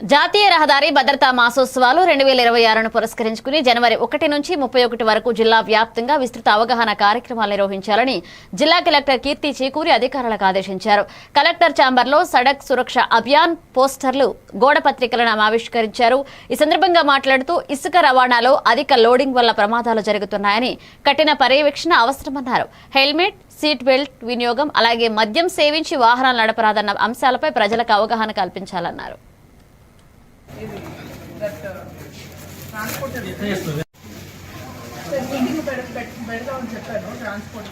జాతీయ రహదారి భద్రతా మాసోత్సవాలు రెండు వేల ఇరవై ఆరును పురస్కరించుకుని జనవరి ఒకటి నుంచి ముప్పై ఒకటి వరకు జిల్లా వ్యాప్తంగా విస్తృత అవగాహన కార్యక్రమాలు నిర్వహించాలని జిల్లా కలెక్టర్ కీర్తి చేకూరి అధికారులకు ఆదేశించారు. కలెక్టర్ ఛాంబర్లో సడక్ సురక్ష అభియాన్ పోస్టర్లు గోడ పత్రికలను ఆవిష్కరించారు. ఈ సందర్భంగా మాట్లాడుతూ ఇసుక రవాణాలో అధిక లోడింగ్ వల్ల ప్రమాదాలు జరుగుతున్నాయని కఠిన పర్యవేక్షణ అవసరమన్నారు. హెల్మెట్ సీట్ బెల్ట్ వినియోగం అలాగే మద్యం సేవించి వాహనాలు నడపరాదన్న అంశాలపై ప్రజలకు అవగాహన కల్పించాలన్నారు. దట్ ట్రాన్స్పోర్ట్ బిల్డింగ్ పెడ పెట్- పెడదామని చెప్పాను ట్రాన్స్పోర్ట్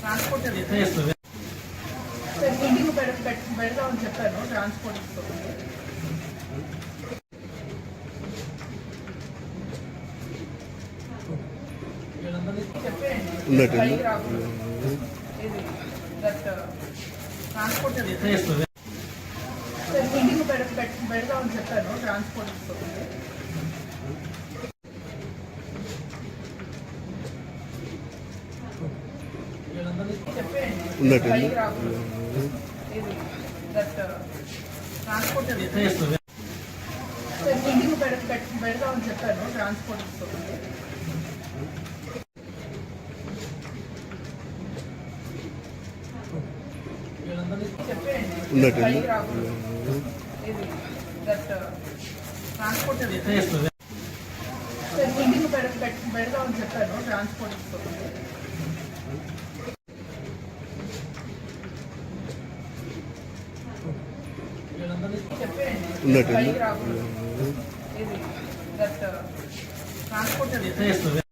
ట్రాన్స్పోర్ట్ బిల్డింగ్ పెడదామని చెప్పాను ట్రాన్స్పోర్ట్ పెడదామని చెప్పాను ట్రాన్స్పోర్ట్ చెప్పేయండి రాకూడదు ఇది దట్ ట్రాన్స్పోర్ట్ బిల్డింగ్ పెడదామని చెప్పాను ట్రాన్స్పోర్ట్ ట్రాన్స్పోర్ట్ బిల్డింగ్ పెడ పెట్- పెడదామని చెప్పాను ట్రాన్స్పోర్ట్ చెప్పేయండి ఉందట బైక్ రాకూడదు ఇది దట్ ట్రాన్స్పోర్ట్ బిల్డింగ్ పెడ పెట్-